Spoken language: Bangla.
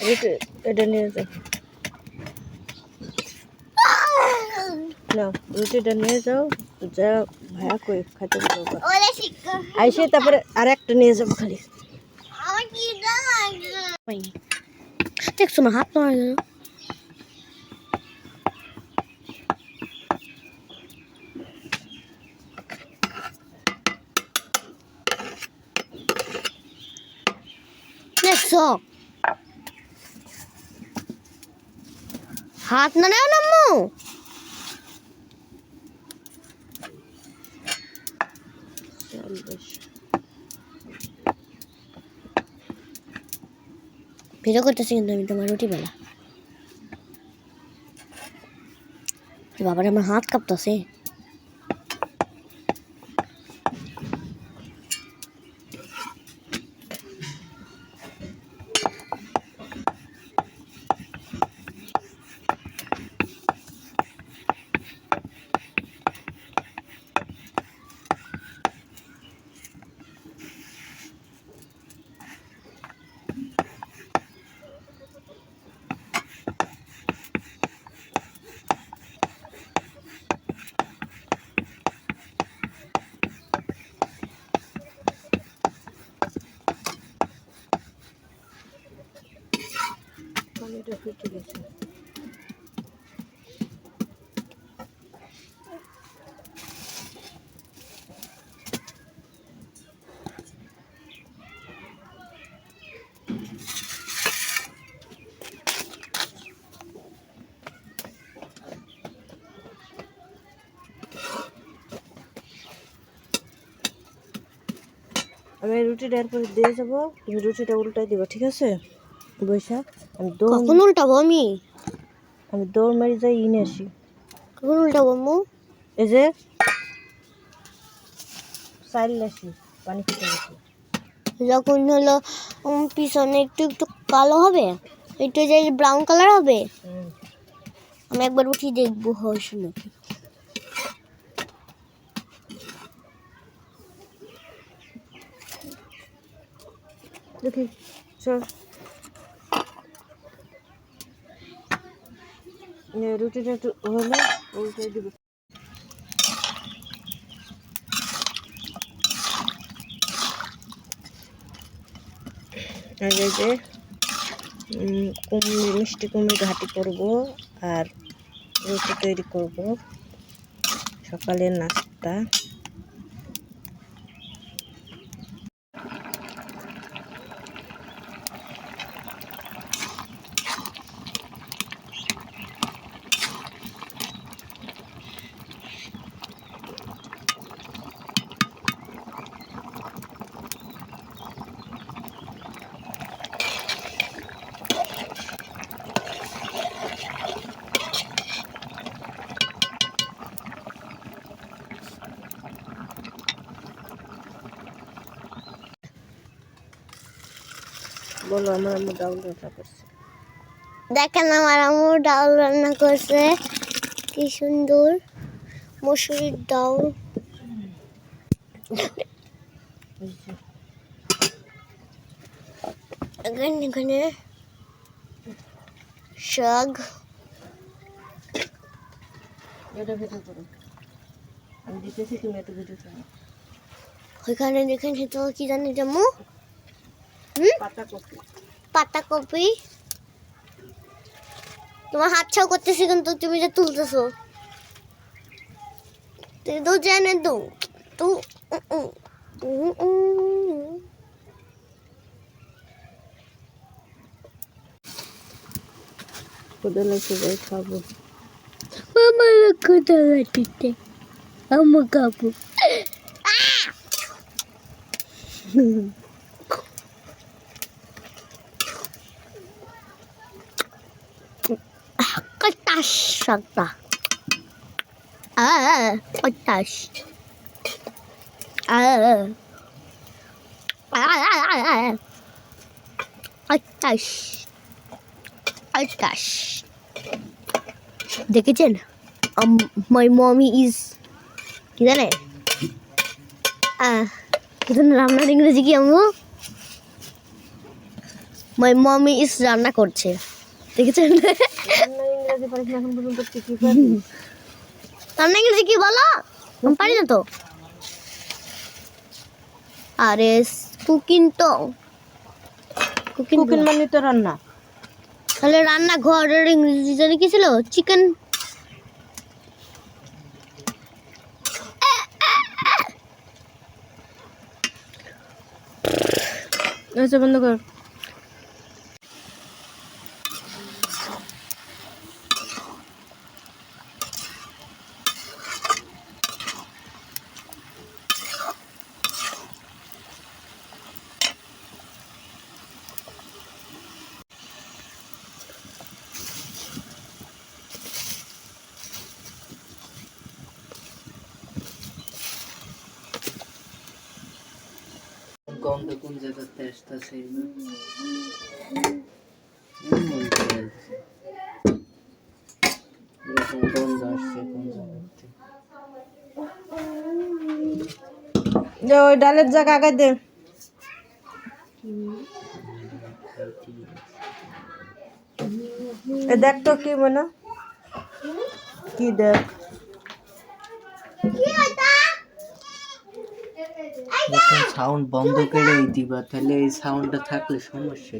এটা নিয়ে যাও না রুটিটা নিয়ে যাও যা ভায়া কই শিক্ষা আইসে তারপরে আর একটা নিয়ে যাব খালি। দেখছ না হাত নয় দেখছ হাত না নেও নাম্মু। ভিডিও করতেছি কিন্তু আমি তোমার রুটি বেলা। বাবার আমার হাত কাঁপতেছে। ফুটে গেছে আমি রুটিটা এরপরে দিয়ে যাব তুমি রুটিটা উল্টাই দিবা ঠিক আছে? বৈশাখ আমি দৌড় কখন উল্টাবো আমি? আমি দৌড় মারি যাই ইনে আসি। কখন উল্টাবো আম্মু? এই যে চাইল আসি পানি খেতে গেছি যখন হলো পিছনে একটু একটু কালো হবে একটু যে ব্রাউন কালার হবে আমি একবার উঠি দেখব হয় শুনে। দেখি চল। রুটিটা একটু হলে উল্টে দিব। যে মিষ্টি কুমড়ি ঘাটি করব আর রুটি তৈরি করব। সকালের নাস্তা। বলো আমার আম্মু ডাউল রান্না করছে। দেখেন আমার আম্মু ডাউল রান্না করছে। কি সুন্দর। মসুরির ডাউল। এখানে এখানে। শাক। এটা ভেতর করো। আমি দিতেছি তুমি একটু ভিডিও ওইখানে দেখেন তো কি জানি জামু হুম? পাতা কপি তোমার হাত ছাও করতেছি কিন্তু তুমি যে তুলতেছো। তুই তো জানে তো। তু খুদে লাগছে যাই খাব। আমার কাপু Katas. Ah, katas. Ah. Ah. দেখেছেন মাই মমি ইজ কি জানে রান্নার ইংরেজি কি আম্মু মাই মমি ইস রান্না করছে দেখেছেন পারিস না এখন পর্যন্ত কি পারিস রান্না ইংরেজি কি বলো। আমি পারি না তো। আরে কুকিং তো। কুকিং কুকিং মানে তো রান্না। তাহলে রান্না ঘরের ইংরেজি জানি কি ছিল? চিকেন। আচ্ছা বন্ধ কর। গন্ধ কোন জায়গাতে আসতেছে এরকম গন্ধ আসছে কোন জায়গাতে যে ওই ডালের জায়গা আগে দে এ দেখ তো কি মনে কি দেখ এখন সাউন্ড বন্ধ করে দিবা তাহলে এই সাউন্ডটা থাকলে সমস্যা?